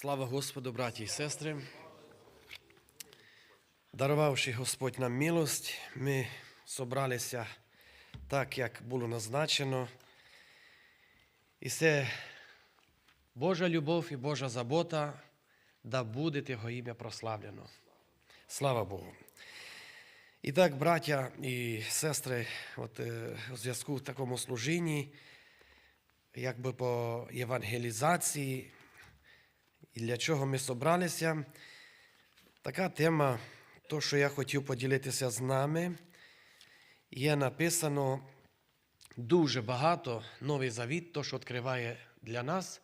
Слава Господу, браті і сестри. Дарувавши Господь нам милость, ми зібралися так, як було назначено. І це Божа любов і Божа забота, да буде Його ім'я прославлено. Слава Богу. І так, браття і сестри, от, е, у зв'язку в такому служінні, якби по євангелізації, і для чого ми зібралися, така тема, то, що я хотів поділитися з нами, є написано дуже багато Новий Завіт, то, що відкриває для нас,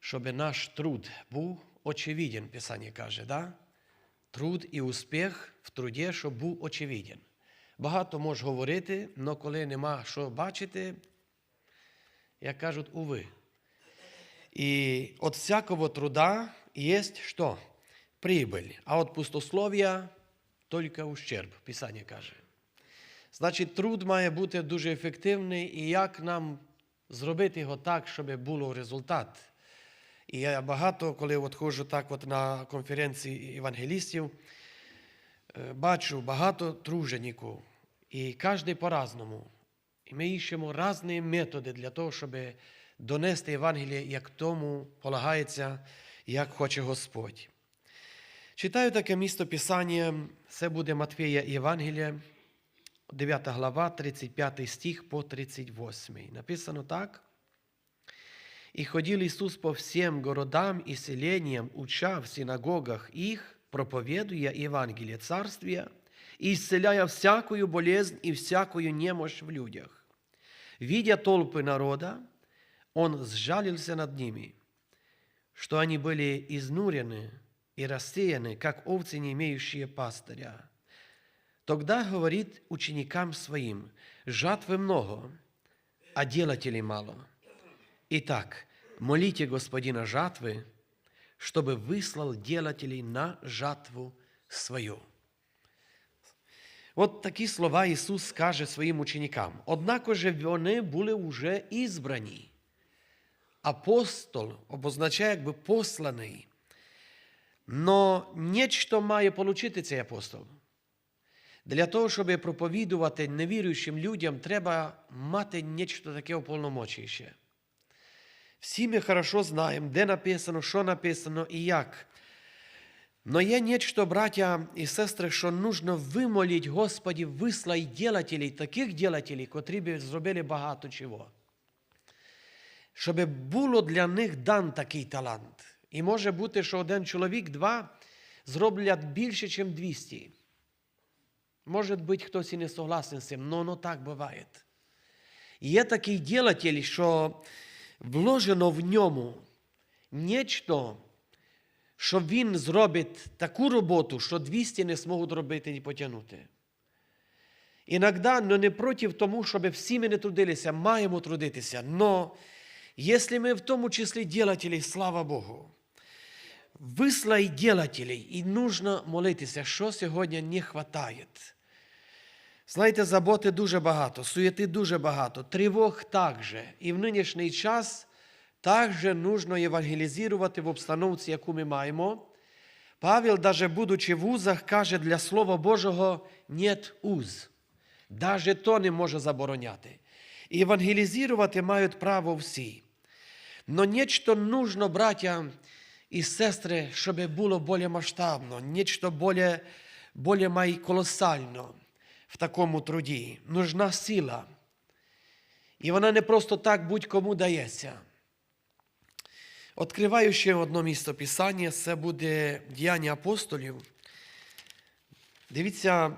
щоб наш труд був очевиден, Писання каже, да? труд і успіх в труді, щоб був очевиден. Багато можеш говорити, але коли нема що бачити, як кажуть, уви. И от всякого труда есть что? Прибыль. А от пустослов'я только ущерб, Писання каже. Значить, труд має бути дуже ефективний, і як нам зробити його так, щоб було результат. І я багато, коли от ходжу так от на конференції евангелістів, е, бачу багато тружеників, і кожен по-разному. І ми іщемо різні методи для того, щоб донести Євангеліє, як тому полагається, як хоче Господь. Читаю таке місто Писання, це буде Матвія Євангелія, 9 глава, 35 стих по 38. Написано так. «И ходил Иисус по всем городам и селениям, уча в синагогах их, проповедуя Евангелие Царствия, и исцеляя всякую болезнь и всякую немощь в людях. Видя толпы народа, он сжалился над ними, что они были изнурены и рассеяны, как овцы, не имеющие пастыря. Тогда говорит ученикам своим, жатвы много, а делателей мало. Итак, молите Господина жатвы, чтобы выслал делателей на жатву свою. От такі слова Ісус каже своїм ученикам. Однако же вони були вже ізбрані. Апостол обозначає якби посланий. Но нечто має получити цей апостол. Для того, щоб проповідувати невіруючим людям, треба мати нечто таке уповномочіще. Всі ми хорошо знаємо, де написано, що написано і як. Но є нечто, браття і сестри, що нужно вимоліть Господі, вислай ділателей, таких ділателей, котрі б зробили багато чого. Щоб було для них дан такий талант. І може бути, що один чоловік, два зроблять більше, ніж 200. Може бути, хтось і не согласен з цим, але воно так буває. Є такий ділатель, що вложено в ньому нечто, що він зробить таку роботу, що 200 не зможуть робити і потягнути. Іногда, ну не проти тому, щоб всі ми не трудилися, маємо трудитися. Но якщо ми в тому числі ділателі, слава Богу, вислай ділателей, і нужно молитися, що сьогодні не вистачає. Знаєте, заботи дуже багато, суєти дуже багато, тривог також. І в нинішній час також нужно євангелізувати в обстановці, яку ми маємо. Павел, даже будучи в узах, каже, для Слова Божого нет уз. Даже то не може забороняти. І евангелізувати мають право всі. Но нечто нужно, браття і сестри, щоб було більш масштабно, нечто більш, більш май колосально в такому труді. Нужна сила. І вона не просто так будь-кому дається. Відкриваю ще одне місто Писання, це буде діяння апостолів. Дивіться,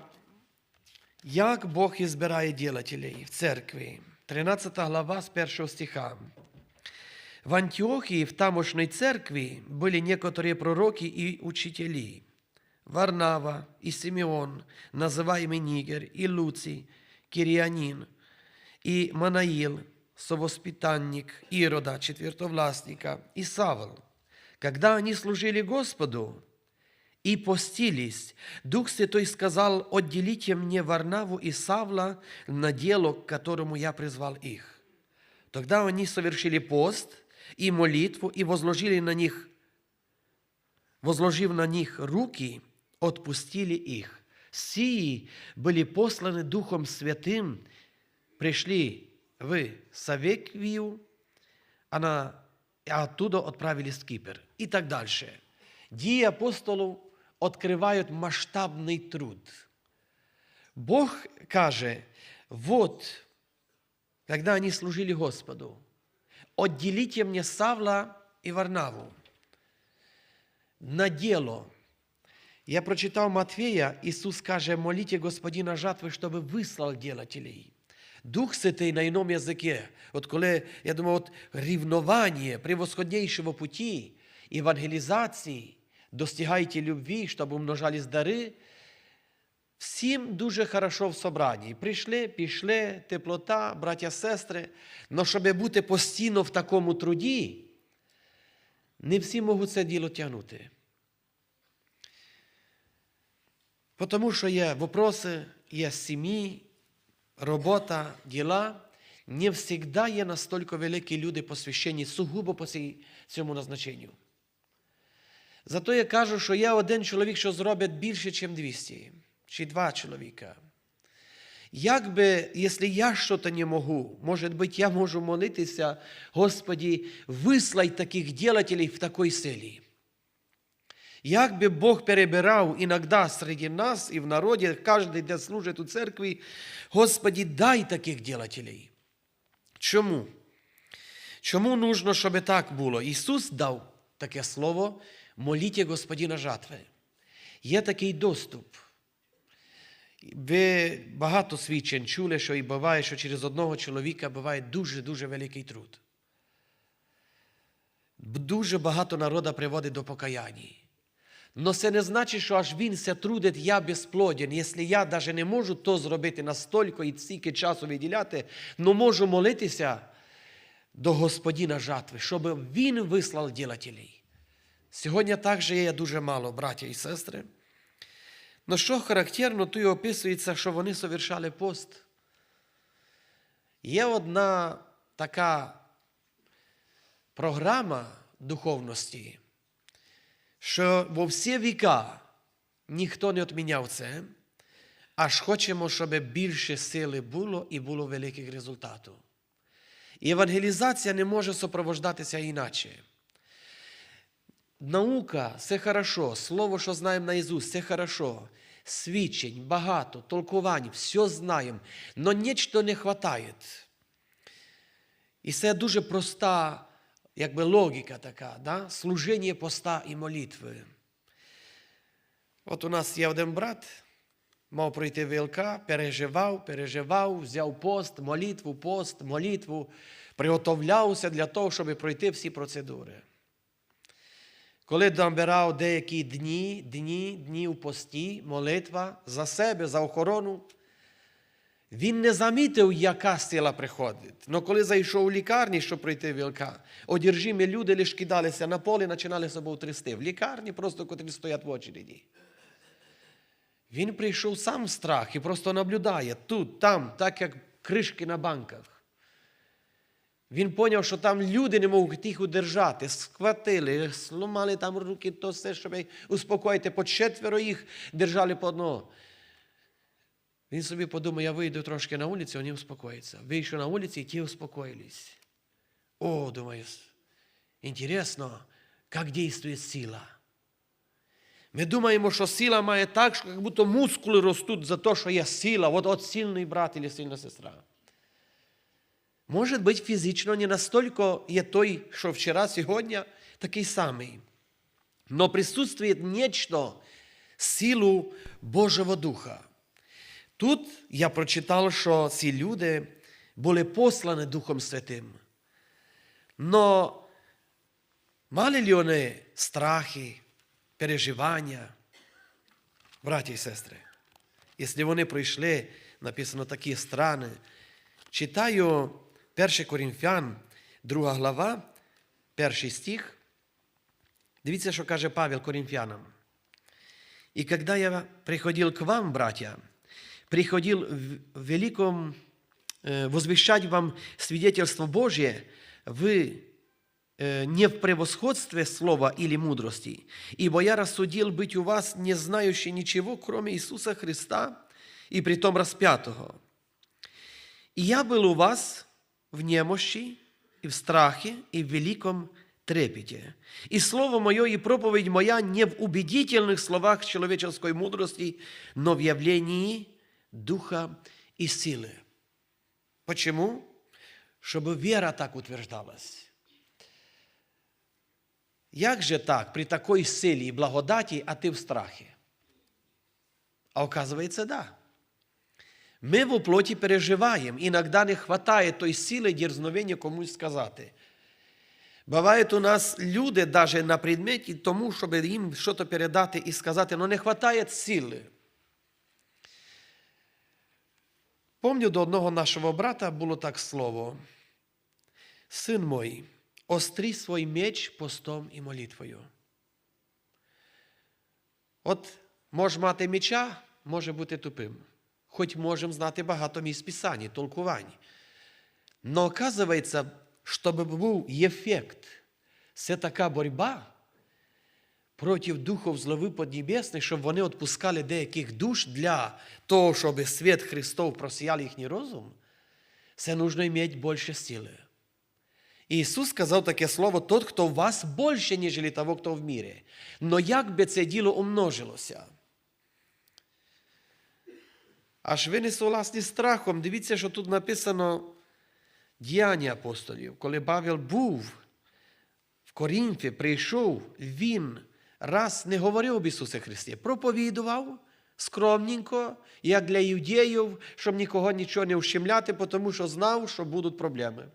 як Бог ізбирає ділателей в церкві. 13 глава з 1 стиха. В Антиохии, в тамошней церкви, были некоторые пророки и учители. Варнава и Симеон, называемый Нигер, и Луций, Кирианин, и Манаил, совоспитанник Ирода, четвертовластника, и Савл. Когда они служили Господу и постились, Дух Святой сказал, отделите мне Варнаву и Савла на дело, к которому я призвал их. Тогда они совершили пост и молитву и возложили на них возложив на них руки, отпустили их. Сии были посланы Духом Святым, пришли в Савеквию, а, на, а оттуда отправились в Кипр. И так дальше. Дії апостолів відкривають масштабний труд. Бог каже, вот, когда они служили Господу, отделите мне Савла и Варнаву на дело. Я прочитав Матвея, Ісус каже, моліть Господина жатви, щоб вислав ділателей. Дух Святий на іному язикі, от коли, я думаю, от рівновання превосходнейшего пути, евангелізації, достигайте любви, щоб умножались дари, Всім дуже хорошо в собранні. Прийшли, пішли, теплота, браття, сестри. Но щоб бути постійно в такому труді, не всі можуть це діло тягнути. Тому що є вопроси, є сім'ї, робота, діла. Не завжди є настільки великі люди посвящені сугубо по цьому назначенню. Зато я кажу, що є один чоловік, що зробить більше, ніж 200, чи два чоловіка. Як би, якщо я щось не можу, може бути, я можу молитися, Господі, вислай таких ділателів в такій силі. Як би Бог перебирав іноді серед нас і в народі, кожен, де служить у церкві, Господі, дай таких ділателів. Чому? Чому нужно, щоб так було? Ісус дав таке слово, моліть Господина жатви. Є такий доступ. Ви багато свідчень чули, що і буває, що через одного чоловіка буває дуже-дуже великий труд. Дуже багато народу приводить до покаяння. Но це не значить, що аж він се трудить, я безплоден. Якщо я навіть не можу то зробити настільки і стільки часу виділяти, но можу молитися до Господина жатви, щоб він вислав ділателей. Сьогодні також є дуже мало, браття і сестри. Но що характерно, тут і описується, що вони совершали пост. Є одна така програма духовності, що во всі віка ніхто не відміняв це, аж хочемо, щоб більше сили було і було великих результатів. І евангелізація не може супроводжуватися іначе. Наука це хорошо, слово, що знаємо наизусть, це хорошо. Свідчень, багато, толкувань, все знаємо, но нічого не вистачає. І це дуже проста якби логіка така, да? служіння поста і молитви. От у нас є один брат, мав пройти ВЛК, переживав, переживав, взяв пост, молитву, пост, молитву, приготовлявся для того, щоб пройти всі процедури. Коли набирав деякі дні, дні, дні у пості, молитва за себе, за охорону, він не замітив, яка сила приходить. Но коли зайшов у лікарні, щоб пройти вілка, одержимі люди лише кидалися на поле починали собою трясти. В лікарні просто котрі стоять в очереді. Він прийшов сам в страх і просто наблюдає тут, там, так як кришки на банках. Він поняв, що там люди не можуть їх удержати, схватили, сломали там руки, то все, щоб успокоїти. По четверо їх держали по одного. Він собі подумав, я вийду трошки на вулицю, вони успокояться. Вийшов на вулицю, і ті успокоїлись. О, думаю, інтересно, як діє сила. Ми думаємо, що сила має так, що як будто мускули ростуть за те, що є сила, от, от сильний брат або сильна сестра. Може бути, фізично не настільки є той, що вчора, сьогодні, такий самий. Но присутствує нечто, силу Божого Духа. Тут я прочитав, що ці люди були послані Духом Святим. Но мали ли вони страхи, переживання, браті і сестри? Якщо вони пройшли, написано такі страни, читаю 1 Коринфян, 2 глава, перший стих. Дивіться, що каже Павел Коринфянам. И когда я приходил к вам, братья, приходил в великом э, возвещать вам свидетельство Божье, вы э, не в превосходстве слова или мудрости, ибо я рассудил быть у вас, не знающий ничего, кроме Иисуса Христа, и притом распятого. И я был у вас в немощи, и в страхе, и в великом трепете. И слово мое, и проповедь моя не в убедительных словах человеческой мудрости, но в явлении духа и силы. Почему? Чтобы вера так утверждалась. Як же так, при такой силі і благодаті, а ти в страхі? А оказывается, да. Ми в плоті переживаємо, іноді не вистачає той сили дерзновення комусь сказати. Бувають у нас люди навіть на предметі тому, щоб їм щось передати і сказати, але не вистачає сили. Помню, до одного нашого брата було так слово. Син мой, острі свій меч постом і молитвою. От може мати меча, може бути тупим. Хоч можемо знати багато місць писань, толкувань. Но оказывается, щоб був ефект, це така боротьба проти духов злови поднебесних, щоб вони відпускали деяких душ для того, щоб світ Христов просіяв їхній розум, це нужно мати більше сили. Ісус сказав таке слово, тот, хто в вас більше, ніж того, хто в мірі. Но як би це діло умножилося? Аж ви не согласні з страхом. Дивіться, що тут написано діяння апостолів. Коли Павел був в Корінфі, прийшов, він раз не говорив об Ісусі Христі, проповідував скромненько, як для іудеїв, щоб нікого нічого не ущемляти, тому що знав, що будуть проблеми.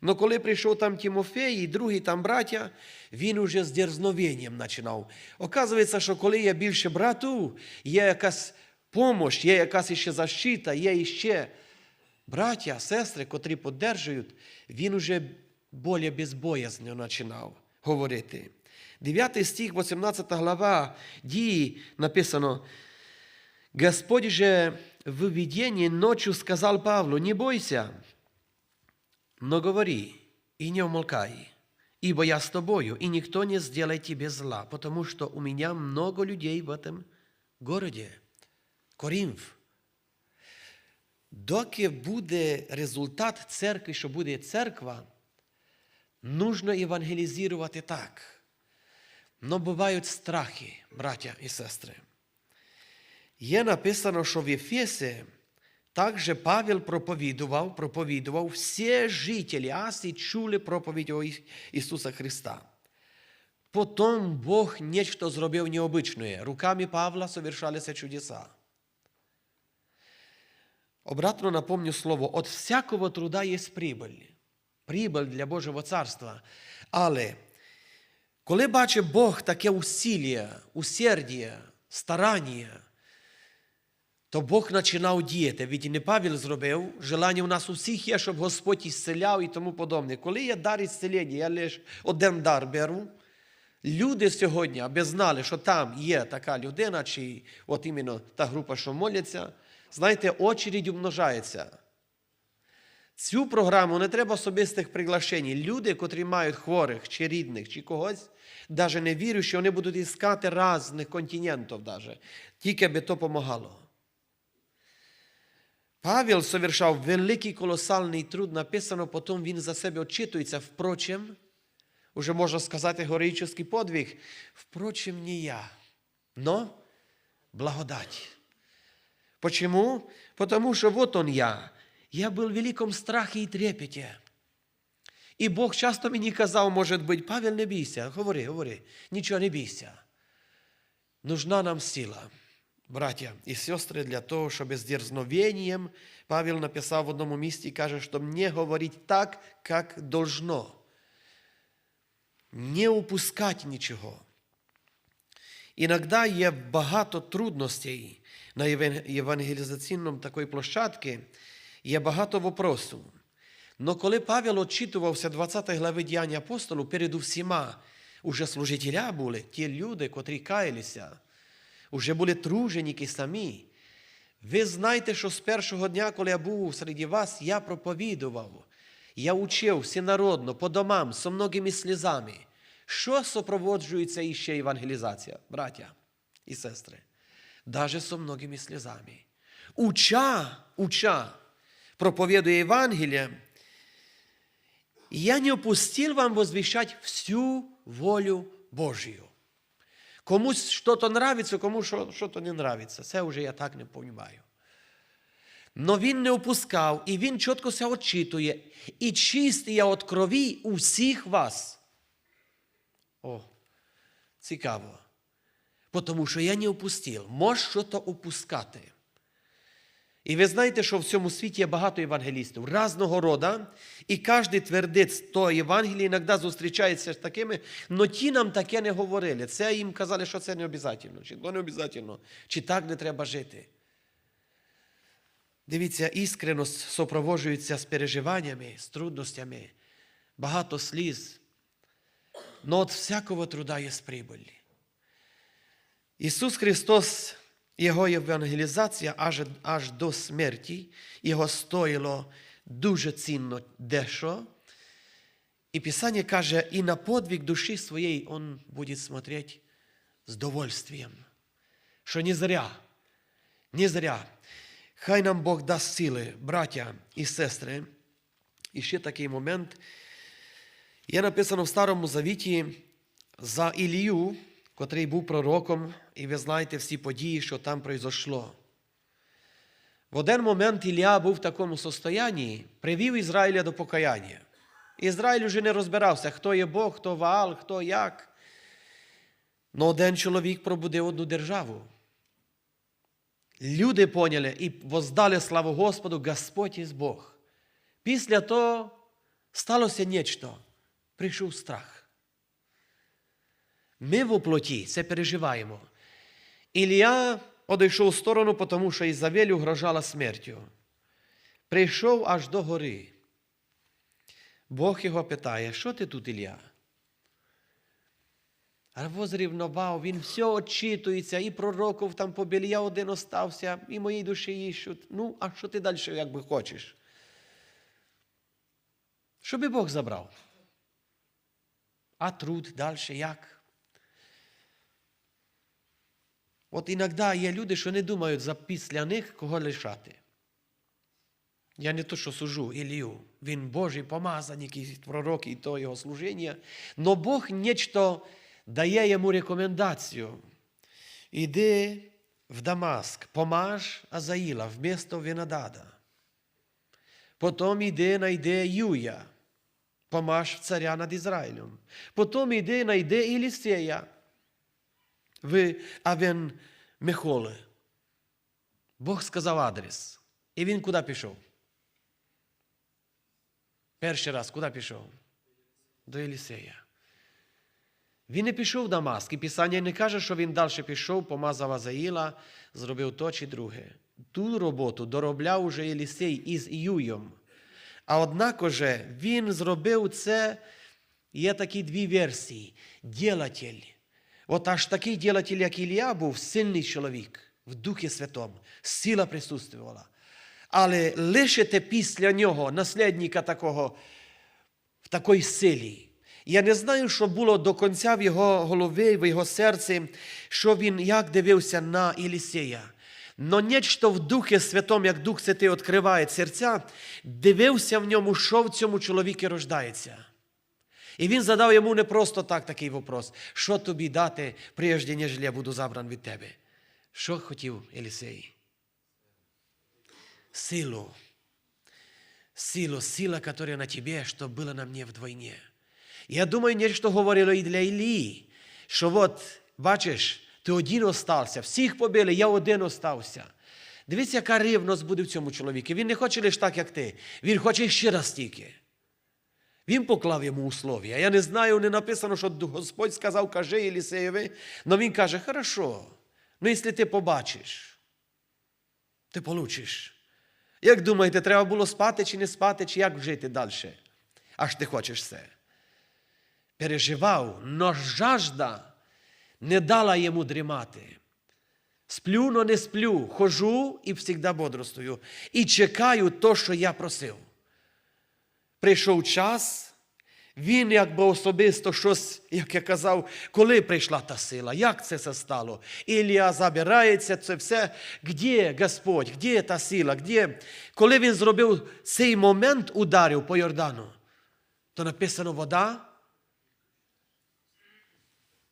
Но коли прийшов там Тимофей і другі там браття, він уже з дерзновенням починав. Оказується, що коли є більше брату, є якась помощь, є якась іще защита, є іще браття, сестри, котрі піддержують, він уже більш безбоязно починав говорити. 9 стих, 18 глава дії написано, Господь же в видении ночью сказал Павлу, не бойся, но говори и не умолкай, ибо я с тобою, и никто не сделает тебе зла, потому что у меня много людей в этом городе. Коринф. Доки буде результат церкви, що буде церква, нужно евангелізувати так. Но бувають страхи, браття і сестри. Є написано, що в Ефесі також Павел проповідував, проповідував, всі жителі Асії чули проповідь Ісуса Христа. Потім Бог нечто зробив необычное. Руками Павла совершалися чудеса. Обратно напомню слово, от всякого труда є прибыль. Прибыль для Божого царства. Але коли бачить Бог таке усілля, усердя, старання, то Бог починав діяти. Від не Павел зробив, желання у нас усіх є, щоб Господь ісцеляв і тому подобне. Коли є дар ісцелення, я лише один дар беру. Люди сьогодні, аби знали, що там є така людина, чи от іменно та група, що моляться, знаєте, очередь умножається. Цю програму не треба особистих приглашень. Люди, котрі мають хворих, чи рідних, чи когось, навіть не вірю, що вони будуть іскати різних континентів, тільки би то помагало. Павел совершав великий колосальний труд, написано, потім він за себе очитується. Впрочем, уже можна сказати героїчний подвиг. Впрочем, не я, но благодать. Почему? Потому что вот он я. Я был в великом страхе и трепете. І Бог часто мені казав, може бути, Павел, не бійся, говори, говори, нічого не бійся. Нужна нам сила, браття і сестри, для того, щоб з дерзновенням Павел написав в одному місці і каже, що не говорить так, як должно. Не упускати нічого. Іногда є багато трудностей На євангелізаційному такої площадки, є багато вопросів. Но коли Павел очитувався 20 глави діяння апостолу, перед усіма уже служителя були, ті люди, котрі каялися, уже були труженіки самі. Ви знаєте, що з першого дня, коли я був серед вас, я проповідував. Я учив всенародно, по домам, со многими слізами. Що супроводжується іще евангелізація, браття і сестри? Даже со многими слізами. Уча, уча, проповедуя Евангелие, я не опустил вам возвещать всю волю Божию. Комусь что-то нравится, кому що-то не нравится. Це вже я так не розумію. Но він не опускав, і він чітко се очитує. І чистий я від крові усіх вас. О, цікаво. Тому що я не опустив. Може щось опускати. І ви знаєте, що в цьому світі є багато євангелістів різного роду, і кожен твердить то Євангеліє, іноді зустрічається з такими, але ті нам таке не говорили. Це їм казали, що це не обов'язково, чи то не обов'язково, чи так не треба жити. Дивіться, іскреність супроводжується з переживаннями, з трудностями, багато сліз. Но від всякого труда є прибыль. Ісус Христос, Його евангелізація аж, аж до смерті, Його стоїло дуже цінно дещо. І Писання каже, і на подвиг душі своєї Он буде смотреть з довольствием. Що не зря, не зря. Хай нам Бог дасть сили, браття і сестри. І ще такий момент. Є написано в Старому Завіті за Ілію, котрий був пророком, і ви знаєте всі події, що там пройшло. В один момент Ілія був в такому состоянні, привів Ізраїля до покаяння. Ізраїль вже не розбирався, хто є Бог, хто Ваал, хто як. Но один чоловік пробудив одну державу. Люди поняли і воздали славу Господу, Господь із Бог. Після того сталося нечто. Прийшов страх. Ми в оплоті це переживаємо. Ілія одійшов в сторону, тому що Ізавель угрожала смертю. Прийшов аж до гори. Бог його питає, що ти тут, Ілля? А возрівновав, він все очитується, і пророков там побіл, я один остався, і моїй душі іщуть. Ну, а що ти далі, як би хочеш? Що би Бог забрав? А труд далі як? От іноді є люди, що не думають за після них кого лишати. Я не то, що сужу Ілію. Він Божий помазаник, і пророк, і то його служіння. Но Бог нечто дає йому рекомендацію. Іди в Дамаск, помаж Азаїла вместо Винодада. Потім іди найди Юя, помаж царя над Ізраїлем. Потім іди найди Ілісея в Авен Мехоле. Бог сказав адрес. І він куди пішов? Перший раз куди пішов? До Єлісея. Він не пішов в Дамаск, і Писання не каже, що він далі пішов, помазав Азаїла, зробив то чи друге. Ту роботу доробляв уже Єлісей із Юєм. А однак же він зробив це, є такі дві версії. Ділатель. От аж такий ділатель, як Ілля, був сильний чоловік в Духі Святому, сила присутствувала. Але лишите після нього наслідника такого в такій силі. Я не знаю, що було до кінця в його голові, в його серці, що він як дивився на Єлісея. Но нечто в Духі Святому, як Дух Святий відкриває серця, дивився в ньому, що в цьому чоловіку рождається. І він задав йому не просто так такий вопрос, що тобі дати, прежде, ніж я буду забран від тебе. Що хотів Елісей? Силу. Силу, сила, которая на тебе, что было на мне вдвойне. Я думаю, нечто говорило і для Ілії, що от, бачиш, ти один остався, всіх побили, я один остався. Дивіться, яка рівність буде в цьому чоловіку. Він не хоче лише так, як ти. Він хоче ще раз тільки. Він поклав йому условия. Я не знаю, не написано, що Господь сказав, каже Єлісеєві, але він каже, хорошо, ну якщо ти побачиш, ти получиш. Як думаєте, треба було спати чи не спати, чи як жити далі? Аж ти хочеш все. Переживав, но жажда не дала йому дрімати. Сплю, но не сплю, хожу і завжди бодрствую. І чекаю то, що я просив. Прийшов час, він якби особисто щось, як я казав, коли прийшла та сила, як це все стало? Ілія забирається, це все. Де Господь, де та сила? Де? Коли він зробив цей момент ударів по Йордану, то написано вода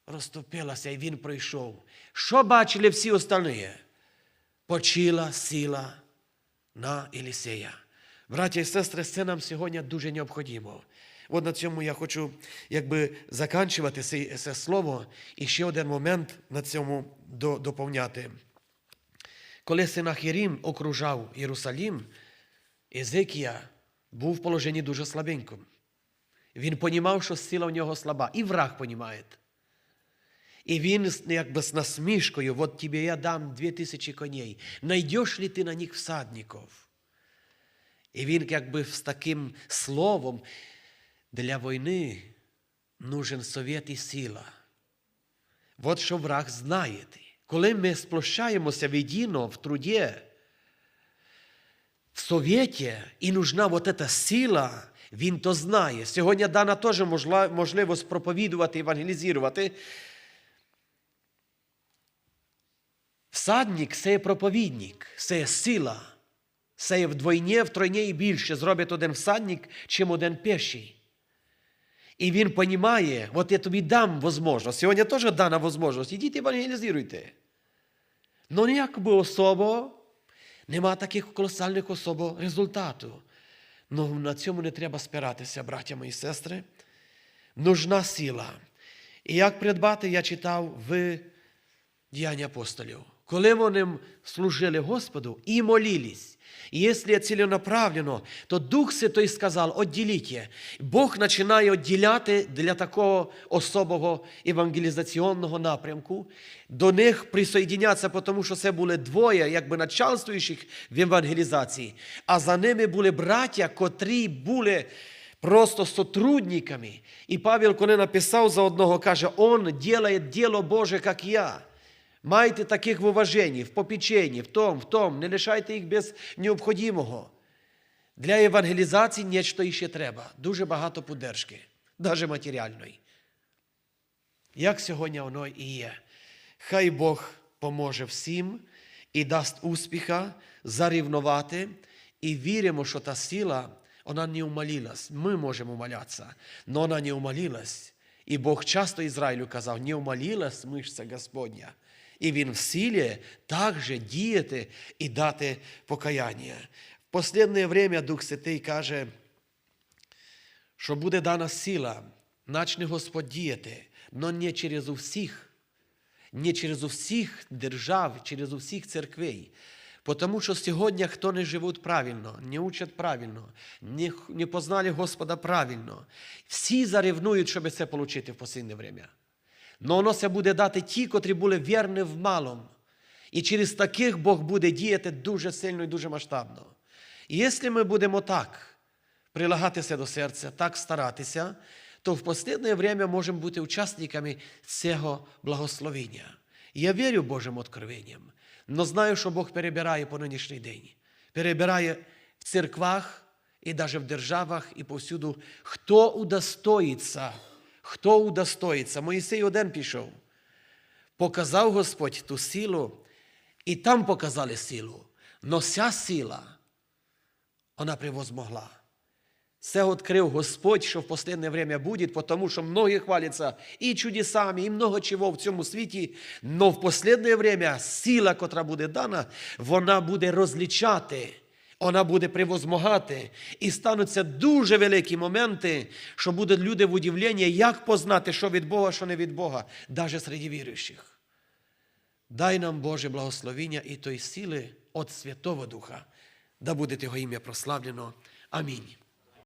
розтопилася, і він пройшов. Що бачили всі остальні? Почила сила на Елісея. Браття і сестри, це нам сьогодні дуже необхідно. От на цьому я хочу якби заканчувати це, слово і ще один момент на цьому доповняти. Коли Синахірім окружав Єрусалім, Езекія був в положенні дуже слабенькому. Він понімав, що сила в нього слаба, і враг понімає. І він якби з насмішкою, от тебе я дам дві тисячі коней, найдеш ли ти на них всадників? І він якби з таким словом для війни нужен совет і сила. От що враг знає. Коли ми сплощаємося відійно в труді, в совєті, і нужна вот эта сила, він то знає. Сьогодні дана теж можливість проповідувати, евангелізувати. Всадник це є проповідник, це сила. Це є вдвойні, втройні і більше зробить один всадник, чим один пеший. І він розуміє, от я тобі дам можливість. Сьогодні теж дана можливість. Ідіть евангелізуйте. Ну ніякби особо, нема таких колосальних особо результату. Ну на цьому не треба спиратися, браття мої сестри. Нужна сила. І як придбати, я читав в Діяння апостолів. Коли вони служили Господу і молились, і якщо ціленаправленно, то Дух Святой сказав, відділіть. Бог починає відділяти для такого особого евангелізаційного напрямку. До них присоєдиняться, тому що це були двоє, якби начальствуючих в евангелізації, а за ними були браття, котрі були просто сотрудниками. І Павел, коли написав за одного, каже, он делает діло Боже, як я. Майте таких в уваженні, в попеченні, в том, в том, не лишайте їх без необхідного. Для евангелізації нечто ще треба. Дуже багато поддержки, навіть матеріальної. Як сьогодні воно і є. Хай Бог поможе всім і дасть успіха зарівнувати, і віримо, що та сила, вона не умолилась. Ми можемо умолятися, але вона не умолилась. І Бог часто Ізраїлю казав, не умолилась мишця Господня. І він в силі також діяти і дати покаяння. В останнє время Дух Святий каже, що буде дана сила, начне Господь діяти, но не через усіх, не через усіх держав, через усіх церквей. Потому що сьогодні хто не живуть правильно, не учать правильно, не, не познали Господа правильно. Всі заревнують, щоб це отримати в останнє время. Но воно це буде дати ті, котрі були вірні в малому. І через таких Бог буде діяти дуже сильно і дуже масштабно. І якщо ми будемо так прилагатися до серця, так старатися, то в останнє время можемо бути учасниками цього благословення. Я вірю Божим откровенням, але знаю, що Бог перебирає по нинішній день. Перебирає в церквах і навіть в державах, і повсюду, хто удостоїться, хто удостоїться. Моїсей один пішов. Показав Господь ту силу, і там показали силу. Но ця сила, вона превозмогла. Це відкрив Господь, що в останнє время буде, тому що многі хваляться і чудесами, і много чого в цьому світі. Но в останнє время сила, котра буде дана, вона буде розлічати, вона буде превозмагати. І стануться дуже великі моменти, що будуть люди в удивленні, як познати, що від Бога, що не від Бога, навіть серед віруючих. Дай нам Боже благословення і той сили від Святого Духа, да буде Його ім'я прославлено. Амінь.